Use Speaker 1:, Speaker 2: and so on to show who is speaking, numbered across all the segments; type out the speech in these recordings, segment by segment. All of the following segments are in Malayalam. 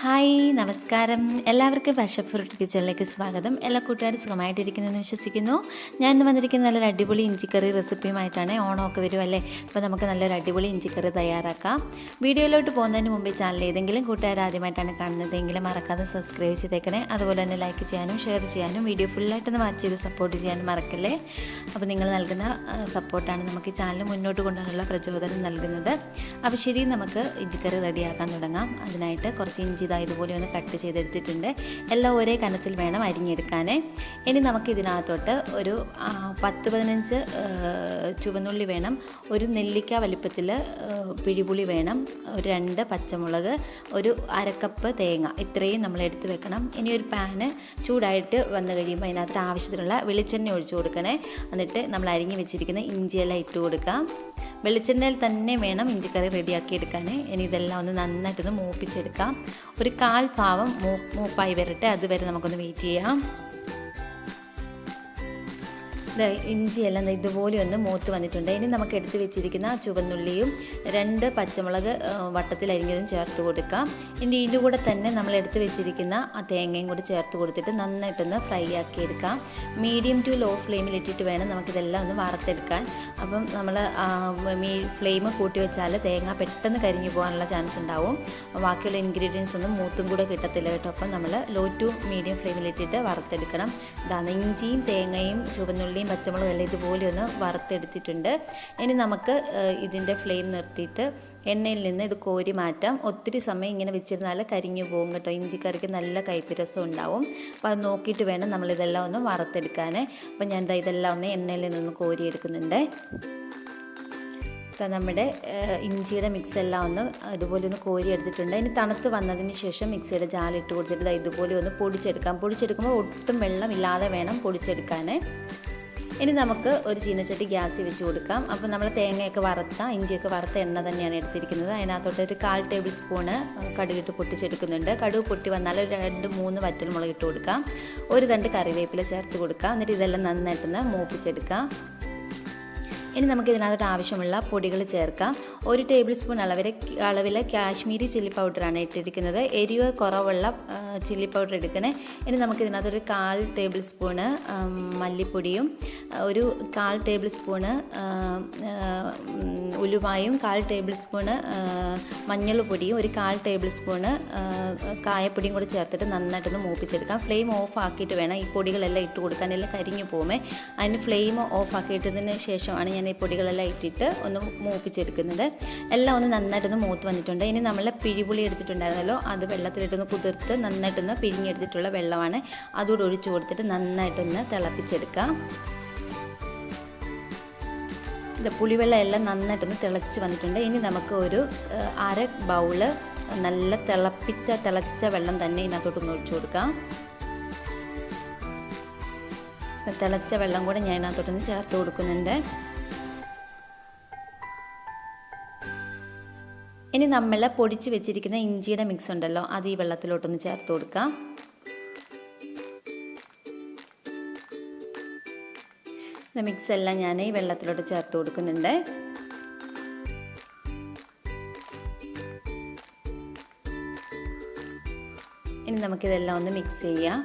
Speaker 1: ഹായ് നമസ്കാരം. എല്ലാവർക്കും പശപ്പ് ഫ്രൂട്ട് കിച്ചണിലേക്ക് സ്വാഗതം. എല്ലാ കൂട്ടുകാരും സുഖമായിട്ടിരിക്കുന്നെന്ന് വിശ്വസിക്കുന്നു. ഞാൻ ഇന്ന് വന്നിരിക്കുന്ന നല്ലൊരു അടിപൊളി ഇഞ്ചിക്കറി റെസിപ്പിയുമായിട്ടാണ് ഓണമൊക്കെ വരും അല്ലേ? അപ്പോൾ നമുക്ക് നല്ലൊരു അടിപൊളി ഇഞ്ചിക്കറി തയ്യാറാക്കാം. വീഡിയോയിലോട്ട് പോകുന്നതിന് മുമ്പ് ചാനൽ ഏതെങ്കിലും കൂട്ടുകാർ ആദ്യമായിട്ടാണ് കാണുന്നതെങ്കിൽ മറക്കാതെ സബ്സ്ക്രൈബ് ചെയ്തേക്കണേ. അതുപോലെ തന്നെ ലൈക്ക് ചെയ്യാനും ഷെയർ ചെയ്യാനും വീഡിയോ ഫുള്ളായിട്ടൊന്ന് വാച്ച് ചെയ്ത് സപ്പോർട്ട് ചെയ്യാനും മറക്കല്ലേ? അപ്പോൾ നിങ്ങൾ നൽകുന്ന സപ്പോർട്ടാണ് നമുക്ക് ഈ ചാനൽ മുന്നോട്ട് കൊണ്ടുപോകാനുള്ള പ്രചോദനം നൽകുന്നത്. അപ്പോൾ ശരി നമുക്ക് ഇഞ്ചിക്കറി റെഡിയാക്കാൻ തുടങ്ങാം. അതിനായിട്ട് കുറച്ച് ഇഞ്ചി ഇതാ ഇതുപോലെ ഒന്ന് കട്ട് ചെയ്തെടുത്തിട്ടുണ്ട്. എല്ലാം ഒരേ കനത്തിൽ വേണം അരിഞ്ഞെടുക്കാൻ ഇനി നമുക്ക് ഇതിനകത്തോട്ട് ഒരു പത്ത് പതിനഞ്ച് ചുവന്നുള്ളി വേണം. ഒരു നെല്ലിക്ക വലിപ്പത്തിൽ പിഴിപുളി വേണം. ഒരു രണ്ട് പച്ചമുളക് ഒരു അരക്കപ്പ് തേങ്ങ. ഇത്രയും നമ്മൾ എടുത്ത് വെക്കണം. ഇനി ഒരു പാന് ചൂടായിട്ട് വന്നു കഴിയുമ്പോൾ അതിനകത്ത് ആവശ്യത്തിനുള്ള വെളിച്ചെണ്ണ ഒഴിച്ചു കൊടുക്കണേ. എന്നിട്ട് നമ്മൾ അരിഞ്ഞ് വെച്ചിരിക്കുന്ന ഇഞ്ചിയെല്ലാം ഇട്ട് കൊടുക്കാം. വെളിച്ചെണ്ണയിൽ തന്നെ വേണം ഇഞ്ചിക്കറി റെഡിയാക്കി എടുക്കാൻ ഇനി ഇതെല്ലാം ഒന്ന് നന്നായിട്ടൊന്ന് മൂപ്പിച്ചെടുക്കാം. ഒരു കാൽ പാവം മൂപ്പായി വരട്ടെ. അതുവരെ നമുക്കൊന്ന് വെയിറ്റ് ചെയ്യാം. ഇഞ്ചിയെല്ലാം ഇതുപോലെ ഒന്ന് മൂത്ത് വന്നിട്ടുണ്ട്. ഇനി നമുക്ക് എടുത്ത് വെച്ചിരിക്കുന്ന ചുവന്നുള്ളിയും രണ്ട് പച്ചമുളക് വട്ടത്തിൽ അരിഞ്ഞതും ചേർത്ത് കൊടുക്കാം. ഇനി ഇതിന്റെ കൂടെ തന്നെ നമ്മൾ എടുത്ത് വെച്ചിരിക്കുന്ന ആ തേങ്ങയും കൂടി ചേർത്ത് കൊടുത്തിട്ട് നന്നായിട്ടൊന്ന് ഫ്രൈ ആക്കി എടുക്കാം. മീഡിയം ടു ലോ ഫ്ലെയിമിൽ ഇട്ടിട്ട് വേണം നമുക്കിതെല്ലാം ഒന്ന് വറുത്തെടുക്കാൻ. അപ്പം നമ്മൾ മീ ഫ്ലെയിം കൂട്ടി വെച്ചാൽ തേങ്ങ പെട്ടെന്ന് കരിഞ്ഞു പോകാനുള്ള ചാൻസ് ഉണ്ടാവും. ബാക്കിയുള്ള ഇൻഗ്രീഡിയൻസ് ഒന്നും മൂത്തും കൂടെ കിട്ടത്തില്ല കേട്ടോ. അപ്പം നമ്മൾ ലോ ടു മീഡിയം ഫ്ലെയിമിൽ ഇട്ടിട്ട് വറുത്തെടുക്കണം. ഇഞ്ചിയും തേങ്ങയും ചുവന്നുള്ളിയും പച്ചമുളകും എല്ലാം ഇതുപോലെ ഒന്ന് വറുത്തെടുത്തിട്ടുണ്ട്. ഇനി നമുക്ക് ഇതിന്റെ ഫ്ലെയിം നിർത്തിയിട്ട് എണ്ണയിൽ നിന്ന് ഇത് കോരി മാറ്റാം. ഒത്തിരി സമയം ഇങ്ങനെ വെച്ചിരുന്നാൽ കരിഞ്ഞു പോകും കേട്ടോ. ഇഞ്ചിക്കറിക്ക് നല്ല കയ്പ്പ് രസം ഉണ്ടാവും. അപ്പോൾ അത് നോക്കിയിട്ട് വേണം നമ്മളിതെല്ലാം ഒന്ന് വറുത്തെടുക്കാൻ അപ്പോൾ ഞാൻ ഇതെല്ലാം ഒന്ന് എണ്ണയിൽ നിന്ന് കോരിയെടുക്കുന്നുണ്ട്. നമ്മുടെ ഇഞ്ചിയുടെ മിക്സ് എല്ലാം ഒന്ന് ഇതുപോലെ ഒന്ന് കോരി എടുത്തിട്ടുണ്ട് ഇനി തണുത്ത് വന്നതിന് ശേഷം മിക്സിയുടെ ജാലിട്ട് കൊടുത്തിട്ട് ഇതുപോലെ ഒന്ന് പൊടിച്ചെടുക്കാം. പൊടിച്ചെടുക്കുമ്പോൾ ഒട്ടും വെള്ളമില്ലാതെ വേണം പൊടിച്ചെടുക്കാൻ ഇനി നമുക്ക് ഒരു ചീനച്ചട്ടി ഗ്യാസിൽ വെച്ച് കൊടുക്കാം. അപ്പോൾ നമ്മൾ തേങ്ങയൊക്കെ വറുത്ത ഇഞ്ചിയൊക്കെ വറുത്ത എണ്ണ തന്നെയാണ് എടുത്തിരിക്കുന്നത്. അതിനകത്തോട്ട് ഒരു കാൽ ടേബിൾ സ്പൂണ് കടുകിട്ട് പൊട്ടിച്ചെടുക്കുന്നുണ്ട്. കടുക് പൊട്ടി വന്നാൽ ഒരു രണ്ട് മൂന്ന് വറ്റൽമുളക് ഇട്ട് കൊടുക്കാം. ഒരു തണ്ട് കറിവേപ്പില ചേർത്ത് കൊടുക്കാം. എന്നിട്ട് ഇതെല്ലാം നന്നായിട്ടൊന്ന് മൂപ്പിച്ചെടുക്കാം. ഇനി നമുക്ക് ഇതിനകത്തോട്ട് ആവശ്യമുള്ള പൊടികൾ ചേർക്കാം. ഒരു ടേബിൾ സ്പൂൺ അളവിലെ അളവിലെ കാശ്മീരി ചില്ലി പൗഡറാണ് ഇട്ടിരിക്കുന്നത്. എരിവ് കുറവുള്ള ചില്ലി പൗഡർ എടുക്കണേ. ഇനി നമുക്ക് ഇതിനകത്തൊരു കാൽ ടേബിൾ സ്പൂണ് മല്ലിപ്പൊടിയും ഒരു കാൽ ടേബിൾ സ്പൂണ് ഉലുവായും കാൽ ടേബിൾ സ്പൂണ് മഞ്ഞൾപ്പൊടിയും ഒരു കാൽ ടേബിൾ സ്പൂണ് കായപ്പൊടിയും കൂടി ചേർത്തിട്ട് നന്നായിട്ടൊന്ന് മൂപ്പിച്ചെടുക്കാം. ഫ്ലെയിം ഓഫ് ആക്കിയിട്ട് വേണം ഈ പൊടികളെല്ലാം ഇട്ട് കൊടുക്കാൻ. എല്ലാം കരിഞ്ഞു പോകുമേ. അതിന് ഫ്ലെയിം ഓഫ് ആക്കിയിട്ടതിന് ശേഷമാണ് ഞാൻ ഈ പൊടികളെല്ലാം ഇട്ടിട്ട് ഒന്ന് മൂപ്പിച്ചെടുക്കുന്നത്. എല്ലാം ഒന്ന് നന്നായിട്ടൊന്ന് മൂത്ത് വന്നിട്ടുണ്ട്. ഇനി നമ്മൾ പിഴിപുളി എടുത്തിട്ടുണ്ടായിരുന്നല്ലോ അത് വെള്ളത്തിലിട്ടൊന്ന് കുതിർത്ത് നന്നായിട്ടൊന്ന് പിഴിഞ്ഞെടുത്തിട്ടുള്ള വെള്ളമാണ്. അതുകൂടെ ഒഴിച്ചു കൊടുത്തിട്ട് നന്നായിട്ടൊന്ന് തിളപ്പിച്ചെടുക്കാം. ഇത് പുളിവെള്ളം എല്ലാം നന്നായിട്ടൊന്ന് തിളച്ച് വന്നിട്ടുണ്ട്. ഇനി നമുക്ക് ഒരു അര ബൗൾ നല്ല തിളപ്പിച്ച തിളച്ച വെള്ളം തന്നെ ഇതിനകത്തോട്ടൊന്ന് ഒഴിച്ചു കൊടുക്കാം. തിളച്ച വെള്ളം കൂടെ ഞാൻ ഇതിനകത്തോട്ടൊന്ന് ചേർത്ത് കൊടുക്കുന്നുണ്ട്. ഇനി നമ്മൾ പൊടിച്ച് വെച്ചിരിക്കുന്ന ഇഞ്ചിയുടെ മിക്സ് ഉണ്ടല്ലോ അത് ഈ വെള്ളത്തിലോട്ടൊന്ന് ചേർത്ത് കൊടുക്കാം. മിക്സ് എല്ലാം ഞാൻ ഈ വെള്ളത്തിലോട്ട് ചേർത്ത് കൊടുക്കുന്നുണ്ട്. ഇനി നമുക്കിതെല്ലാം ഒന്ന് മിക്സ് ചെയ്യാം.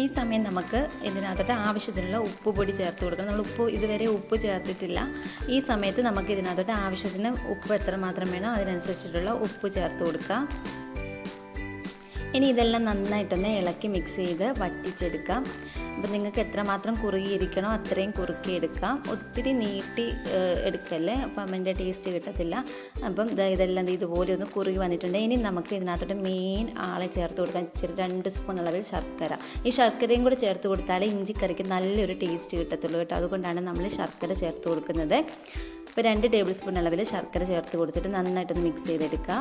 Speaker 1: ഈ സമയം നമുക്ക് ഇതിനകത്തോട്ട് ആവശ്യത്തിനുള്ള ഉപ്പ് പൊടി ചേർത്ത് കൊടുക്കണം. നമ്മൾ ഉപ്പ് ഇതുവരെ ഉപ്പ് ചേർത്തിട്ടില്ല. ഈ സമയത്ത് നമുക്ക് ഇതിനകത്തോട്ട് ആവശ്യത്തിന് ഉപ്പ് എത്ര മാത്രം വേണോ അതിനനുസരിച്ചിട്ടുള്ള ഉപ്പ് ചേർത്ത് കൊടുക്കാം. ഇനി ഇതെല്ലാം നന്നായിട്ടൊന്ന് ഇളക്കി മിക്സ് ചെയ്ത് വറ്റിച്ചെടുക്കാം. അപ്പോൾ നിങ്ങൾക്ക് എത്രമാത്രം കുറുകിയിരിക്കണോ അത്രയും കുറുക്കിയെടുക്കാം. ഒത്തിരി നീട്ടി എടുക്കല്ലേ? അപ്പം അതിന്റെ ടേസ്റ്റ് കിട്ടത്തില്ല. അപ്പം ഇതെല്ലാം ഇതുപോലെ ഒന്ന് കുറുകി വന്നിട്ടുണ്ട്. ഇനി നമുക്ക് ഇതിനകത്തോട്ട് മെയിൻ ആളെ ചേർത്ത് കൊടുക്കാം. ഇച്ചിരി രണ്ട് സ്പൂൺ അളവിൽ ശർക്കര. ഈ ശർക്കരയും കൂടി ചേർത്ത് കൊടുത്താലേ ഇഞ്ചിക്കറിക്ക് നല്ലൊരു ടേസ്റ്റ് കിട്ടത്തുള്ളൂ കേട്ടോ. അതുകൊണ്ടാണ് നമ്മൾ ശർക്കര ചേർത്ത് കൊടുക്കുന്നത്. ഇപ്പോൾ രണ്ട് ടേബിൾ സ്പൂൺ അളവിൽ ശർക്കര ചേർത്ത് കൊടുത്തിട്ട് നന്നായിട്ടൊന്ന് മിക്സ് ചെയ്തെടുക്കുക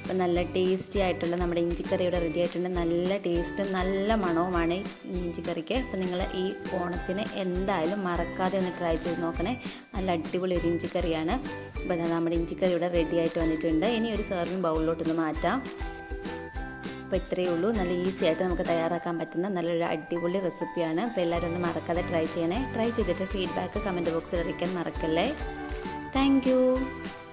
Speaker 1: അപ്പോൾ നല്ല ടേസ്റ്റി ആയിട്ടുള്ള നമ്മുടെ ഇഞ്ചിക്കറി ഇവിടെ റെഡി ആയിട്ടുണ്ട്. നല്ല ടേസ്റ്റും നല്ല മണവുമാണ് ഇഞ്ചിക്കറിക്ക്. അപ്പോൾ നിങ്ങൾ ഈ ഓണത്തിന് എന്തായാലും മറക്കാതെ ഒന്ന് ട്രൈ ചെയ്ത് നോക്കണേ. നല്ല അടിപൊളി ഒരു ഇഞ്ചിക്കറിയാണ്. അപ്പോൾ നമ്മുടെ ഇഞ്ചിക്കറി ഇവിടെ റെഡി ആയിട്ട് വന്നിട്ടുണ്ട്. ഇനി ഒരു സെർവിങ് ബൗളിലോട്ടൊന്ന് മാറ്റാം. അപ്പോൾ ഇത്രയേ ഉള്ളൂ. നല്ല ഈസി ആയിട്ട് നമുക്ക് തയ്യാറാക്കാൻ പറ്റുന്ന നല്ലൊരു അടിപൊളി റെസിപ്പിയാണ് അപ്പോൾ എല്ലാവരും ഒന്ന് മറക്കാതെ ട്രൈ ചെയ്യണേ. ട്രൈ ചെയ്തിട്ട് ഫീഡ്ബാക്ക് കമന്റ് ബോക്സിൽ അറിയിക്കാൻ മറക്കല്ലേ? Thank you.